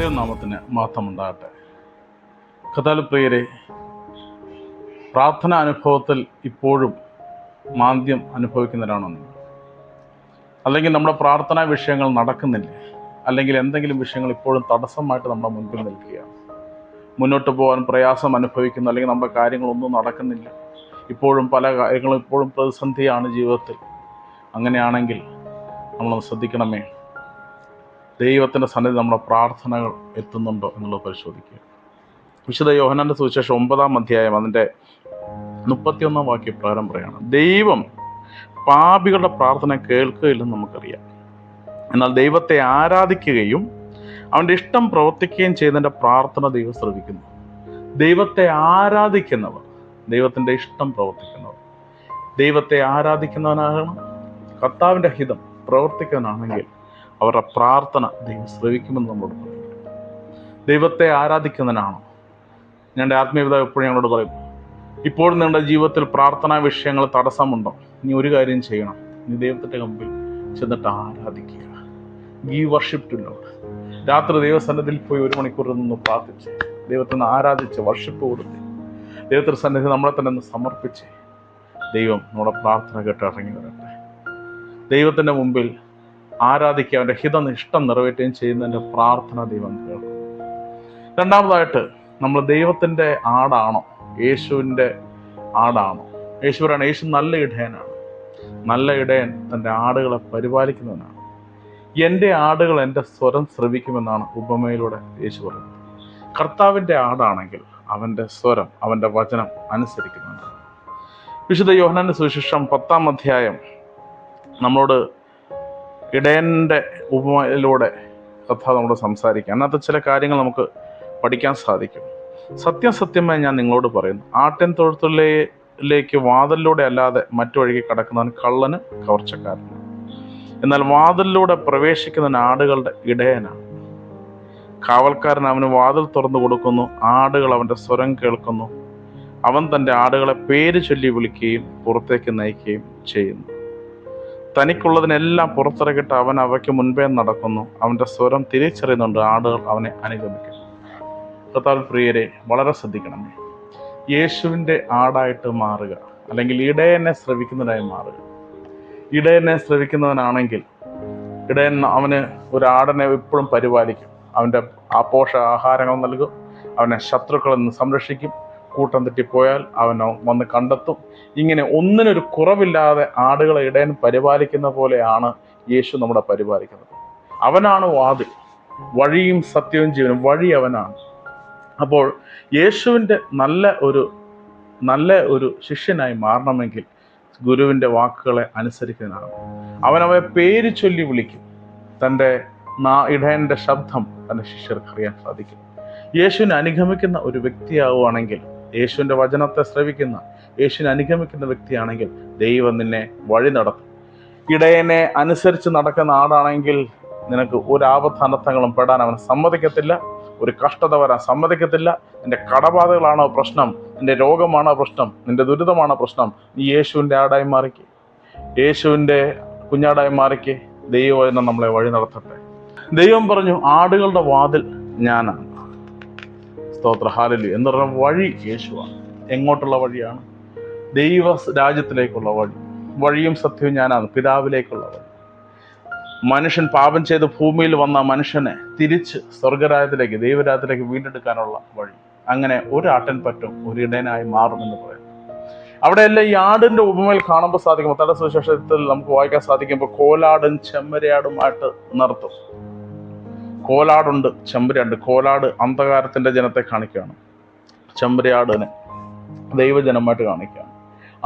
ദൈവനാമത്തിന് മാത്രമുണ്ടാകട്ടെ കഥാലു പ്രിയരെ പ്രാർത്ഥന അനുഭവത്തിൽ ഇപ്പോഴും മാന്ദ്യം അനുഭവിക്കുന്നവരാണോ നിങ്ങൾ? അല്ലെങ്കിൽ നമ്മുടെ പ്രാർത്ഥനാ വിഷയങ്ങൾ നടക്കുന്നില്ല? അല്ലെങ്കിൽ എന്തെങ്കിലും വിഷയങ്ങൾ ഇപ്പോഴും തടസ്സമായിട്ട് നമ്മുടെ മുൻപിൽ നിൽക്കുകയാണ്? മുന്നോട്ട് പോകാൻ പ്രയാസം അനുഭവിക്കുന്നു അല്ലെങ്കിൽ നമ്മുടെ കാര്യങ്ങളൊന്നും നടക്കുന്നില്ല. ഇപ്പോഴും പല കാര്യങ്ങളും ഇപ്പോഴും പ്രതിസന്ധിയാണ് ജീവിതത്തിൽ. അങ്ങനെയാണെങ്കിൽ നമ്മളൊന്ന് ശ്രദ്ധിക്കണമേ. ദൈവത്തിന്റെ സന്നിധി നമ്മുടെ പ്രാർത്ഥനകൾ എത്തുന്നുണ്ടോ എന്നുള്ളത് പരിശോധിക്കുക. വിശുദ്ധ യോഹനാന്റെ സുവിശേഷം ഒമ്പതാം അധ്യായം അതിന്റെ മുപ്പത്തിയൊന്നാം വാക്യ പ്രകാരം പറയാണ് ദൈവം പാപികളുടെ പ്രാർത്ഥന കേൾക്കുകയില്ലെന്ന് നമുക്കറിയാം. എന്നാൽ ദൈവത്തെ ആരാധിക്കുകയും അവന്റെ ഇഷ്ടം പ്രവർത്തിക്കുകയും ചെയ്യുന്നതിന്റെ പ്രാർത്ഥന ദൈവം ശ്രവിക്കുന്നു. ദൈവത്തെ ആരാധിക്കുന്നവർ ദൈവത്തിന്റെ ഇഷ്ടം പ്രവർത്തിക്കുന്നവർ. ദൈവത്തെ ആരാധിക്കുന്നവനാകണം കർത്താവിന്റെ ഹിതം പ്രവർത്തിക്കുന്നവനാണെങ്കിൽ അവരുടെ പ്രാർത്ഥന ദൈവം ശ്രവിക്കുമെന്ന് നമ്മളോട് പറയും ദൈവത്തെ ആരാധിക്കുന്നതിനാണോ ഞങ്ങളുടെ ആത്മീയത എപ്പോഴും ഞങ്ങളോട് പറയും ഇപ്പോഴും നിങ്ങളുടെ ജീവിതത്തിൽ പ്രാർത്ഥനാ വിഷയങ്ങൾ തടസ്സമുണ്ടോ? നീ ഒരു കാര്യം ചെയ്യണം. നീ ദൈവത്തിന്റെ മുമ്പിൽ ചെന്നിട്ട് ആരാധിക്കുക. ഗീ വർഷിപ്പ് ടു ലോഡ് രാത്രി ദൈവസന്നിധിയിൽ പോയി ഒരു മണിക്കൂർ നിന്ന് പ്രാർത്ഥിച്ച് ദൈവത്തിനെ ആരാധിച്ച് വർഷിപ്പ് കൊടുത്ത് ദൈവത്തിന്റെ സന്നിധി നമ്മളെ തന്നെ ഒന്ന് സമർപ്പിച്ച് ദൈവം നമ്മുടെ പ്രാർത്ഥന കേട്ട് ഇറങ്ങി വരട്ടെ. ദൈവത്തിന്റെ മുമ്പിൽ ആരാധിക്കുക അവന്റെ ഹിതം ഇഷ്ടം നിറവേറ്റുകയും ചെയ്യുന്നതിന്റെ പ്രാർത്ഥന ദൈവം കേൾക്കും. രണ്ടാമതായിട്ട് നമ്മൾ ദൈവത്തിന്റെ ആടാണോ? യേശുവിന്റെ ആടാണോ? യേശു പറയാണ് യേശു നല്ല ഇടയനാണ്. നല്ല ഇടയൻ തന്റെ ആടുകളെ പരിപാലിക്കുന്നവനാണ്. എന്റെ ആടുകൾ എന്റെ സ്വരം ശ്രവിക്കുമെന്നാണ് ഉപമയിലൂടെ യേശു പറയുന്നത്. കർത്താവിന്റെ ആടാണെങ്കിൽ അവന്റെ സ്വരം അവന്റെ വചനം അനുസരിക്കുന്നുണ്ട് വിശുദ്ധ യോഹനാന്റെ സുവിശേഷം പത്താം അധ്യായം നമ്മളോട് ഇടയന്റെ ഉപമയിലൂടെ കഥ നമ്മൾ സംസാരിക്കാം അതിനകത്ത് ചില കാര്യങ്ങൾ നമുക്ക് പഠിക്കാൻ സാധിക്കും. സത്യം സത്യമായി ഞാൻ നിങ്ങളോട് പറയുന്നു. ആട്ടിൻ തൊഴുത്തുള്ളിലേക്ക് വാതിലിലൂടെ അല്ലാതെ മറ്റു വഴിക്ക് കടക്കുന്നവൻ കള്ളന് കവർച്ചക്കാരൻ എന്നാൽ വാതിലിലൂടെ പ്രവേശിക്കുന്ന ആടുകളുടെ ഇടയനാണ്. കാവൽക്കാരൻ അവന് വാതിൽ തുറന്നു കൊടുക്കുന്നു. ആടുകൾ അവന്റെ സ്വരം കേൾക്കുന്നു. അവൻ തന്റെ ആടുകളെ പേര് ചൊല്ലി വിളിക്കുകയും പുറത്തേക്ക് നയിക്കുകയും ചെയ്യുന്നു. തനിക്കുള്ളതിനെല്ലാം പുറത്തിറക്കിയിട്ട് അവൻ അവയ്ക്ക് മുൻപേ നടക്കുന്നു. അവന്റെ സ്വരം തിരിച്ചറിയുന്നുണ്ട്. ആടുകൾ അവനെ അനുഗമിക്കും. കർത്താവ് പ്രിയരെ വളരെ ശ്രദ്ധിക്കണം. യേശുവിന്റെ ആടായിട്ട് മാറുക അല്ലെങ്കിൽ ഇടയനെ ശ്രവിക്കുന്നതായി മാറുക. ഇടയനെ ശ്രവിക്കുന്നവനാണെങ്കിൽ ഇടയൻ അവന് ഒരു ആടനെ എപ്പോഴും പരിപാലിക്കും. അവന്റെ ആഘോഷ ആഹാരങ്ങൾ നൽകും. അവനെ ശത്രുക്കളിൽ നിന്ന് സംരക്ഷിക്കും. കൂട്ടം തെറ്റിപ്പോയാൽ അവനോ വന്ന് കണ്ടെത്തും. ഇങ്ങനെ ഒന്നിനൊരു കുറവില്ലാതെ ആടുകളെ ഇടയൻ പരിപാലിക്കുന്ന പോലെയാണ് യേശു നമ്മുടെ പരിപാലിക്കുന്നത്. അവനാണ് വാതിൽ. വഴിയും സത്യവും ജീവനും. വഴി അവനാണ്. അപ്പോൾ യേശുവിന്റെ നല്ല ഒരു നല്ല ഒരു ശിഷ്യനായി മാറണമെങ്കിൽ ഗുരുവിന്റെ വാക്കുകളെ അനുസരിക്കുന്നതാണ്. അവൻ അവയെ പേര് ചൊല്ലി വിളിക്കും. തന്റെ നാ ഇടയന്റെ ശബ്ദം തന്റെ ശിഷ്യർക്ക് അറിയാൻ സാധിക്കും. യേശുവിനെ അനുഗമിക്കുന്ന ഒരു വ്യക്തിയാവുകയാണെങ്കിൽ യേശുവിന്റെ വചനത്തെ ശ്രവിക്കുന്ന യേശുവിനെ അനുഗമിക്കുന്ന വ്യക്തിയാണെങ്കിൽ ദൈവം നിന്നെ വഴി നടത്തും. ഇടയനെ അനുസരിച്ച് നടക്കുന്ന ആടാണെങ്കിൽ നിനക്ക് ഒരു ആപത്താനത്തങ്ങളും പെടാൻ അവൻ സമ്മതിക്കത്തില്ല ഒരു കഷ്ടത വരാൻ സമ്മതിക്കത്തില്ല. നിന്റെ കടബാധകളാണോ പ്രശ്നം? നിന്റെ രോഗമാണോ പ്രശ്നം? നിന്റെ ദുരിതമാണോ പ്രശ്നം? നീ യേശുവിന്റെ ആടായി മാറിക്ക്. യേശുവിന്റെ കുഞ്ഞാടായി മാറിക്ക്. ദൈവം നമ്മളെ വഴി നടത്തട്ടെ. ദൈവം പറഞ്ഞു ആടുകളുടെ വാതിൽ ഞാനാണ്. സ്തോത്ര. ഹാലലു എന്ന് പറഞ്ഞ വഴി യേശുവാണ്. എങ്ങോട്ടുള്ള വഴിയാണ്? ദൈവ രാജ്യത്തിലേക്കുള്ള വഴി. വഴിയും സത്യവും ഞാനാണ്. പിതാവിലേക്കുള്ള വഴി. മനുഷ്യൻ പാപം ചെയ്ത് ഭൂമിയിൽ വന്ന മനുഷ്യനെ തിരിച്ച് സ്വർഗരാജ്യത്തിലേക്ക് ദൈവരാജ്യത്തിലേക്ക് വീണ്ടെടുക്കാനുള്ള വഴി. അങ്ങനെ ഒരു ആട്ടൻ പറ്റും ഒരിടനായി മാറുമെന്ന് പറയുന്നു. അവിടെയെല്ലാം ഈ ആടിന്റെ ഉപമയിൽ കാണുമ്പോൾ സാധിക്കും. മത്താടെ സുവിശേഷത്തിൽ നമുക്ക് വായിക്കാൻ സാധിക്കുമ്പോൾ കോലാടും ചെമ്മരയാടുമായിട്ട് നിർത്തും കോലാടുണ്ട്. ചെമ്പുരാണ്ട് കോലാട് അന്ധകാരത്തിന്റെ ജനത്തെ കാണിക്കുകയാണ്. ചെമ്പരിയാടിനെ ദൈവജനമായിട്ട് കാണിക്കുകയാണ്.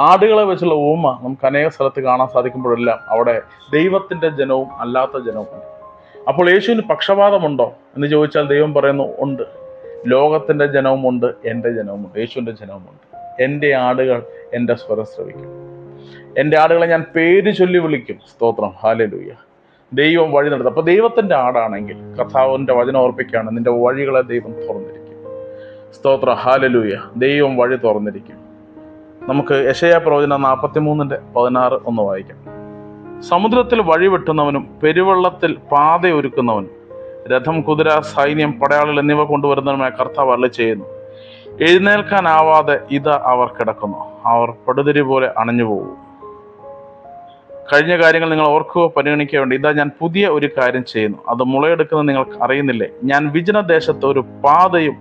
ആടുകളെ വെച്ചുള്ള ഊമ നമുക്ക് അനേക സ്ഥലത്ത് കാണാൻ സാധിക്കുമ്പോഴെല്ലാം അവിടെ ദൈവത്തിന്റെ ജനവും അല്ലാത്ത ജനവും ഉണ്ട്. അപ്പോൾ യേശുവിന് പക്ഷപാതമുണ്ടോ എന്ന് ചോദിച്ചാൽ ദൈവം പറയുന്നു ഉണ്ട്. ലോകത്തിന്റെ ജനവുമുണ്ട് എന്റെ ജനവുമുണ്ട്. യേശുവിന്റെ ജനവുമുണ്ട്. എന്റെ ആടുകൾ എന്റെ സ്വരം ശ്രവിക്കും. എന്റെ ആടുകളെ ഞാൻ പേര് ചൊല്ലി വിളിക്കും. സ്തോത്രം. ഹാലലൂയ ദൈവം വഴി നടത്തും. അപ്പൊ ദൈവത്തിന്റെ ആടാണെങ്കിൽ കർത്താവിന്റെ വചനം ഓർപ്പിക്കുകയാണ് നിന്റെ വഴികളെ ദൈവം തുറന്നിരിക്കും. സ്തോത്ര ഹാലലൂയ ദൈവം വഴി തുറന്നിരിക്കും. നമുക്ക് യശയ പ്രവചന നാൽപ്പത്തി മൂന്നിന്റെ പതിനാറ് ഒന്ന് വായിക്കാം. സമുദ്രത്തിൽ വഴി വെട്ടുന്നവനും പെരുവെള്ളത്തിൽ പാതയൊരുക്കുന്നവനും രഥം കുതിര സൈന്യം പടയാളികൾ എന്നിവ കൊണ്ടുവരുന്നതുമായ കർത്താവ് അള്ളി ചെയ്യുന്നു. എഴുന്നേൽക്കാനാവാതെ ഇത് അവർ കിടക്കുന്നു. അവർ പടുതിരി പോലെ അണഞ്ഞു പോകും കഴിഞ്ഞ കാര്യങ്ങൾ നിങ്ങൾ ഓർക്കുകയോ പരിഗണിക്കുക ഉണ്ട് ഇതാ ഞാൻ പുതിയ ഒരു കാര്യം ചെയ്യുന്നു. അത് മുളയെടുക്കുന്നത് നിങ്ങൾക്ക് അറിയുന്നില്ലേ? ഞാൻ വിജനദേശത്ത് ഒരു പാതയും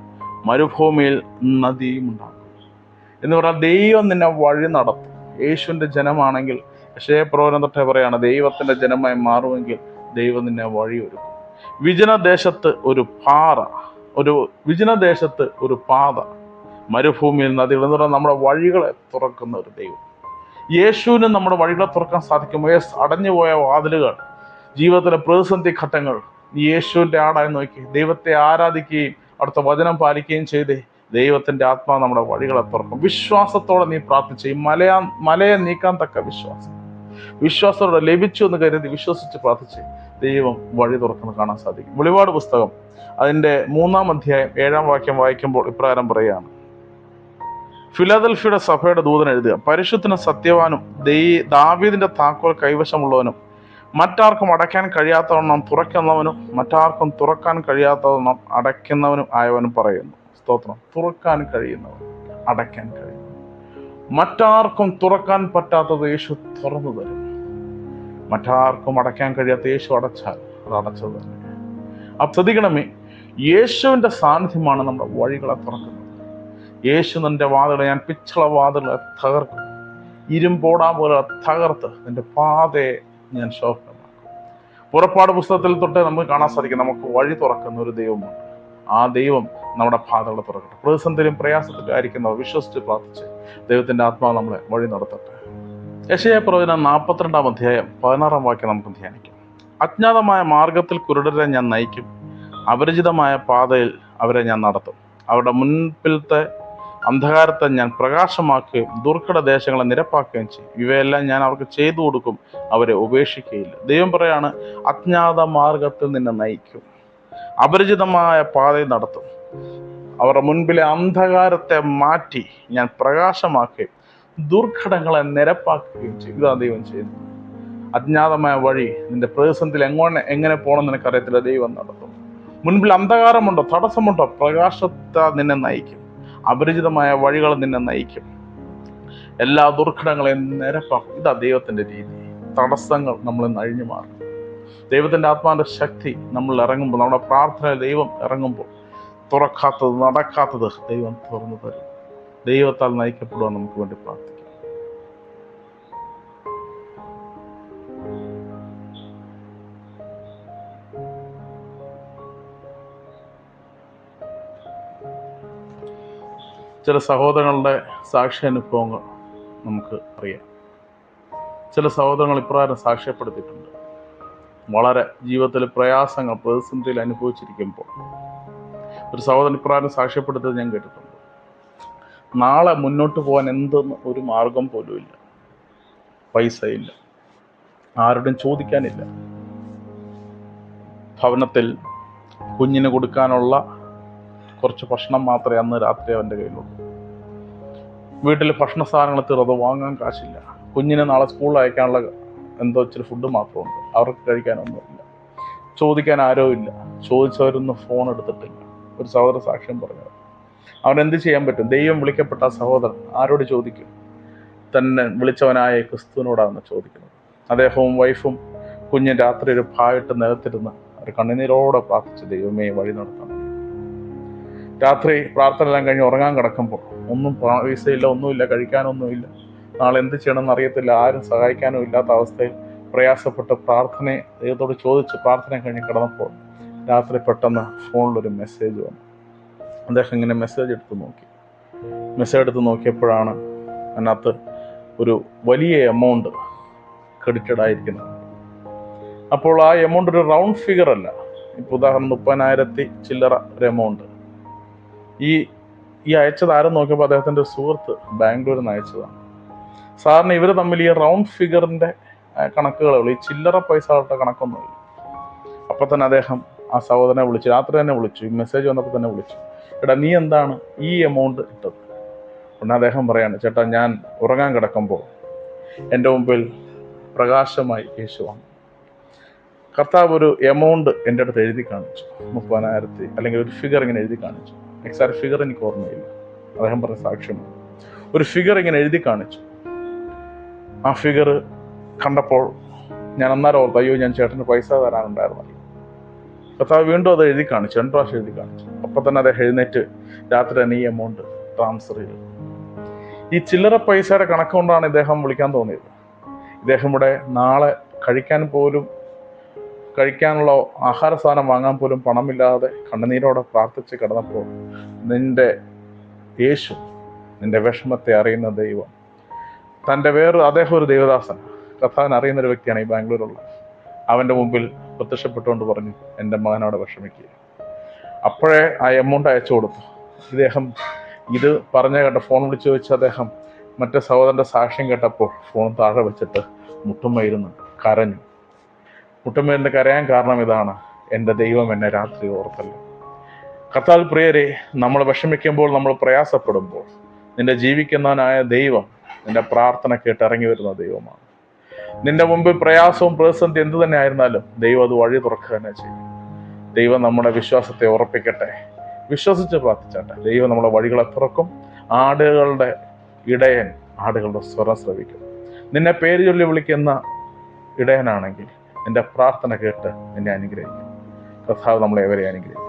മരുഭൂമിയിൽ നദിയും ഉണ്ടാകും എന്ന് പറഞ്ഞാൽ ദൈവം നിന്നെ വഴി നടത്തും. യേശുവിന്റെ ജനമാണെങ്കിൽ യശയപ്രവചനം തൊട്ടേ പറയാണ് ദൈവത്തിന്റെ ജനമായി മാറുമെങ്കിൽ ദൈവം നിന്നെ വഴിയൊരുക്കും. വിജനദേശത്ത് ഒരു പാറ ഒരു വിജനദേശത്ത് ഒരു പാത മരുഭൂമിയിൽ നദികൾ എന്ന് പറഞ്ഞാൽ നമ്മുടെ വഴികളെ തുറക്കുന്ന ഒരു ദൈവം. യേശുവിന് നമ്മുടെ വഴികളെ തുറക്കാൻ സാധിക്കും യേസ് അടഞ്ഞുപോയ വാതിലുകൾ ജീവിതത്തിലെ പ്രതിസന്ധി ഘട്ടങ്ങൾ യേശുവിന്റെ ആടായി നോക്കി. ദൈവത്തെ ആരാധിക്കുകയും അടുത്ത വചനം പാലിക്കുകയും ചെയ്തേ. ദൈവത്തിന്റെ ആത്മാ നമ്മുടെ വഴികളെ തുറക്കും. വിശ്വാസത്തോടെ നീ പ്രാർത്ഥിച്ച്. ഈ മലയാ മലയെ നീക്കാൻ തക്ക വിശ്വാസം. വിശ്വാസത്തോടെ ലഭിച്ചു എന്ന് കരുതി വിശ്വസിച്ച് പ്രാർത്ഥിച്ച്. ദൈവം വഴി തുറക്കുന്ന കാണാൻ സാധിക്കും. വെളിപാട് പുസ്തകം അതിന്റെ മൂന്നാം അധ്യായം ഏഴാം വാക്യം വായിക്കുമ്പോൾ ഇപ്രകാരം പറയുകയാണ്. ഫിലദൽഫിയുടെ സഭയുടെ ദൂതൻ എഴുതുക പരിശുദ്ധനും സത്യവാനും ദൈ ദാവീദിന്റെ താക്കോൽ കൈവശമുള്ളവനും മറ്റാർക്കും അടയ്ക്കാൻ കഴിയാത്തവണ്ണം തുറക്കുന്നവനും മറ്റാർക്കും തുറക്കാൻ കഴിയാത്തവണ്ണം അടയ്ക്കുന്നവനും ആയവനും പറയുന്നു. സ്തോത്രം. തുറക്കാൻ കഴിയുന്നവൻ അടയ്ക്കാൻ കഴിയുന്നു മറ്റാർക്കും തുറക്കാൻ പറ്റാത്തത് യേശു തുറന്നു തരും. മറ്റാർക്കും അടയ്ക്കാൻ കഴിയാത്ത യേശു അടച്ചാൽ അത് അടച്ചത് തന്നെ. അപ്പൊ ശ്രദ്ധിക്കണമേ യേശുവിന്റെ സാന്നിധ്യമാണ് നമ്മുടെ വഴികളെ തുറക്കുന്നത്. യേശു നിന്റെ വാതിൽ ഞാൻ പിച്ചള വാതിൽ തകർക്കും. ഇരുമ്പോടാ പോലെ തകർത്ത് നിന്റെ പാതയെ ഞാൻ ശോഭനമാക്കും. പുറപ്പാട് പുസ്തകത്തിൽ തൊട്ട് നമുക്ക് കാണാൻ സാധിക്കും നമുക്ക് വഴി തുറക്കുന്ന ഒരു ദൈവമുണ്ട്. ആ ദൈവം നമ്മുടെ പാതകളെ തുറക്കട്ടെ. പ്രതിസന്ധിയിലും പ്രയാസത്തിലും ആയിരിക്കുന്നവർ വിശ്വസിച്ച് പ്രാർത്ഥിച്ച് ദൈവത്തിന്റെ ആത്മാവ് നമ്മളെ വഴി നടത്തട്ടെ. യശയ പ്രവചനം നാൽപ്പത്തിരണ്ടാം അധ്യായം പതിനാറാം വാക്യം നമുക്ക് ധ്യാനിക്കാം. അജ്ഞാതമായ മാർഗത്തിൽ കുരുടരെ ഞാൻ നയിക്കും. അപരിചിതമായ പാതയിൽ അവരെ ഞാൻ നടത്തും. അവരുടെ മുൻപിലത്തെ അന്ധകാരത്തെ ഞാൻ പ്രകാശമാക്കുകയും ദുർഘട ദേശങ്ങളെ നിരപ്പാക്കുകയും ചെയ്യും. ഇവയെല്ലാം ഞാൻ അവർക്ക് ചെയ്തു കൊടുക്കും അവരെ ഉപേക്ഷിക്കുകയില്ല. ദൈവം പറയാണ് അജ്ഞാത മാർഗത്തിൽ നിന്നെ നയിക്കും. അപരിചിതമായ പാതയിൽ നടത്തും. അവരുടെ മുൻപിലെ അന്ധകാരത്തെ മാറ്റി ഞാൻ പ്രകാശമാക്കുകയും ദുർഘടങ്ങളെ നിരപ്പാക്കുകയും ചെയ്യും. ഇതാ ദൈവം ചെയ്യുന്നു അജ്ഞാതമായ വഴി നിന്റെ പ്രതിസന്ധിയിൽ എങ്ങനെ എങ്ങനെ പോകണം നിനക്കറിയത്തില്ല. ദൈവം നടത്തും. മുൻപിൽ അന്ധകാരമുണ്ടോ തടസ്സമുണ്ടോ? പ്രകാശത്തെ നിന്നെ നയിക്കും. അപരിചിതമായ വഴികൾ നിന്നെ നയിക്കും. എല്ലാ ദുർഘടങ്ങളെയും നിരപ്പാക്കും. ഇതാ ദൈവത്തിന്റെ രീതി. തടസ്സങ്ങൾ നമ്മൾ അഴിഞ്ഞു മാറും. ദൈവത്തിന്റെ ആത്മാവിന്റെ ശക്തി നമ്മൾ ഇറങ്ങുമ്പോൾ നമ്മുടെ പ്രാർത്ഥന ദൈവം ഇറങ്ങുമ്പോൾ തുറക്കാത്തത് നടക്കാത്തത് ദൈവം തുറന്നു തരും. ദൈവത്താൽ നയിക്കപ്പെടുവാൻ നമുക്ക് വേണ്ടി പ്രാർത്ഥിക്കാം. ചില സഹോദരങ്ങളുടെ സാക്ഷി അനുഭവങ്ങൾ നമുക്ക് അറിയാം. ചില സഹോദരങ്ങൾ ഇപ്രകാരം സാക്ഷ്യപ്പെടുത്തിയിട്ടുണ്ട്. വളരെ ജീവിതത്തിൽ പ്രയാസങ്ങൾ പ്രതിസന്ധിയിൽ അനുഭവിച്ചിരിക്കുമ്പോൾ. ഒരു സഹോദരൻ ഇപ്രകാരം സാക്ഷ്യപ്പെടുത്തിയത് ഞാൻ കേട്ടിട്ടുണ്ട്. നാളെ മുന്നോട്ട് പോകാൻ എന്തെന്ന് ഒരു മാർഗം പോലും ഇല്ല. പൈസ ഇല്ല ആരോടും ചോദിക്കാനില്ല. ഭവനത്തിൽ കുഞ്ഞിന് കൊടുക്കാനുള്ള കുറച്ച് ഭക്ഷണം മാത്രമേ അന്ന് രാത്രി അവന്റെ കയ്യിലുള്ളൂ. വീട്ടിൽ ഭക്ഷണ സാധനങ്ങൾ തീർന്നത് വാങ്ങാൻ കാശില്ല. കുഞ്ഞിനെ നാളെ സ്കൂളിൽ അയക്കാനുള്ള എന്തോ ഇച്ചിരി ഫുഡ് മാത്രമുണ്ട്. അവർക്ക് കഴിക്കാനൊന്നുമില്ല ചോദിക്കാൻ ആരോ ഇല്ല. ചോദിച്ചവരൊന്നും ഫോൺ എടുത്തിട്ടില്ല. ഒരു സഹോദര സാക്ഷ്യം പറഞ്ഞത്. അവൻ എന്ത് ചെയ്യാൻ പറ്റും? ദൈവം വിളിക്കപ്പെട്ട സഹോദരൻ ആരോട് ചോദിക്കും? തന്നെ വിളിച്ചവനായ ക്രിസ്തുവിനോടാണ് ചോദിക്കുന്നത് അദ്ദേഹവും വൈഫും കുഞ്ഞും രാത്രി ഒരു ഭായിട്ട് നിലത്തിരുന്ന് ഒരു കണ്ണുനീരോടെ പ്രാർത്ഥിച്ച് ദൈവമേ വഴി നടത്തണം. രാത്രി പ്രാർത്ഥന എല്ലാം കഴിഞ്ഞ് ഉറങ്ങാൻ കിടക്കുമ്പോൾ ഒന്നും പൈസയില്ല ഒന്നുമില്ല കഴിക്കാനൊന്നുമില്ല. നാളെ എന്ത് ചെയ്യണമെന്ന് അറിയത്തില്ല ആരും സഹായിക്കാനും ഇല്ലാത്ത അവസ്ഥയിൽ പ്രയാസപ്പെട്ട് പ്രാർത്ഥനയെ ദൈവത്തോട് ചോദിച്ച് പ്രാർത്ഥന കഴിഞ്ഞ് കിടന്നപ്പോൾ രാത്രി പെട്ടെന്ന് ഫോണിലൊരു മെസ്സേജ് വന്നു. അദ്ദേഹം ഇങ്ങനെ മെസ്സേജ് എടുത്ത് നോക്കി. മെസ്സേജ് എടുത്ത് നോക്കിയപ്പോഴാണ് അതിനകത്ത് ഒരു വലിയ എമൗണ്ട് ക്രെഡിറ്റഡ് ആയിരിക്കുന്നത്. അപ്പോൾ ആ എമൗണ്ട് ഒരു റൗണ്ട് ഫിഗർ അല്ല. ഇപ്പോൾ ഉദാഹരണം മുപ്പതിനായിരത്തി ചില്ലറ ഒരു എമൗണ്ട് ഈ ഈ അയച്ചത് ആരും നോക്കിയപ്പോൾ അദ്ദേഹത്തിന്റെ സുഹൃത്ത് ബാംഗ്ലൂരിൽ നിന്ന് അയച്ചതാണ്. സാറിന് ഇവർ തമ്മിൽ ഈ റൗണ്ട് ഫിഗറിന്റെ കണക്കുകളേ ഉള്ളൂ. ഈ ചില്ലറ പൈസകളുടെ കണക്കൊന്നുമില്ല അപ്പോൾ തന്നെ അദ്ദേഹം ആ സഹോദരനെ വിളിച്ചു. രാത്രി തന്നെ വിളിച്ചു. ഈ മെസ്സേജ് വന്നപ്പോൾ തന്നെ വിളിച്ചു. എടാ നീ എന്താണ് ഈ എമൗണ്ട് ഇട്ടത്? ഉടനെ അദ്ദേഹം പറയാണ് ചേട്ടാ ഞാൻ ഉറങ്ങാൻ കിടക്കുമ്പോൾ എന്റെ മുമ്പിൽ പ്രകാശമായി യേശു വന്നു. കർത്താവ് ഒരു എമൗണ്ട് എന്റെ അടുത്ത് എഴുതി കാണിച്ചു. മുപ്പതിനായിരത്തി അല്ലെങ്കിൽ ഒരു ഫിഗർ ഇങ്ങനെ എഴുതി കാണിച്ചു. എക്സാക്ട് ഫിഗർ എനിക്ക് ഓർമ്മയില്ല. അദ്ദേഹം പറഞ്ഞ സാക്ഷ്യമാണ്. ഒരു ഫിഗർ ഇങ്ങനെ എഴുതി കാണിച്ചു. ആ ഫിഗർ കണ്ടപ്പോൾ ഞാൻ അന്നേരം ഓർത്തു അയ്യോ ഞാൻ ചേട്ടന് പൈസ തരാനുണ്ടായിരുന്നു കർത്താവ് വീണ്ടും അത് എഴുതി കാണിച്ചു. രണ്ട് പ്രാവശ്യം എഴുതി കാണിച്ചു. അപ്പം തന്നെ അദ്ദേഹം എഴുന്നേറ്റ് രാത്രി തന്നെ ഈ എമൗണ്ട് ട്രാൻസ്ഫർ ചെയ്തു. ഈ ചില്ലറ പൈസയുടെ കണക്കുകൊണ്ടാണ് ഇദ്ദേഹം വിളിക്കാൻ തോന്നിയത്. ഇദ്ദേഹം ഇവിടെ നാളെ കഴിക്കാൻ പോലും കഴിക്കാനുള്ള ആഹാര സാധനം വാങ്ങാൻ പോലും പണമില്ലാതെ കണ്ണുനീരോടെ പ്രാർത്ഥിച്ച് കിടന്നപ്പോൾ നിന്റെ യേശു നിന്റെ വിഷമത്തെ അറിയുന്ന ദൈവം. തന്റെ വേറെ അദ്ദേഹം ഒരു ദൈവദാസൻ. കഥാൻ അറിയുന്ന ഒരു വ്യക്തിയാണ് ഈ ബാംഗ്ലൂരുള്ള. അവന്റെ മുമ്പിൽ പ്രത്യക്ഷപ്പെട്ടുകൊണ്ട് പറഞ്ഞു എന്റെ മകനോട് വിഷമിക്കുക. അപ്പോഴേ ആ എമൗണ്ട് അയച്ചു കൊടുത്തു. ഇദ്ദേഹം ഇത് പറഞ്ഞ കേട്ട ഫോൺ വിളിച്ചു വെച്ച് അദ്ദേഹം മറ്റേ സഹോദരന്റെ സാക്ഷ്യം കേട്ടപ്പോൾ ഫോൺ താഴെ വെച്ചിട്ട് മുട്ടുമയിരുന്നു കരഞ്ഞു. മുട്ടുമേലിന് കരയാൻ കാരണം ഇതാണ്. എന്റെ ദൈവം എന്നെ രാത്രി ഓർത്തല്ലോ. കർത്താൽ പ്രിയരെ നമ്മൾ വിഷമിക്കുമ്പോൾ നമ്മൾ പ്രയാസപ്പെടുമ്പോൾ നിന്റെ ജീവിക്കുന്നവനായ ദൈവം നിന്റെ പ്രാർത്ഥന കേട്ട് ഇറങ്ങി വരുന്ന ദൈവമാണ്. നിന്റെ മുമ്പിൽ പ്രയാസവും പ്രതിസന്ധി എന്തു തന്നെ ആയിരുന്നാലും ദൈവം അത് വഴി തുറക്കുക തന്നെ ചെയ്യും. ദൈവം നമ്മുടെ വിശ്വാസത്തെ ഉറപ്പിക്കട്ടെ. വിശ്വസിച്ച് പ്രാർത്ഥിച്ചാട്ടെ. ദൈവം നമ്മുടെ വഴികളെ തുറക്കും. ആടുകളുടെ ഇടയൻ ആടുകളുടെ സ്വരം ശ്രവിക്കും. നിന്നെ പേര് ചൊല്ലി വിളിക്കുന്ന ഇടയനാണെങ്കിൽ നിന്റെ പ്രാർത്ഥന കേട്ട് നിന്നെ അനുഗ്രഹിക്കും. കർത്താവ് നമ്മളെ എവരെ അനുഗ്രഹിക്കും.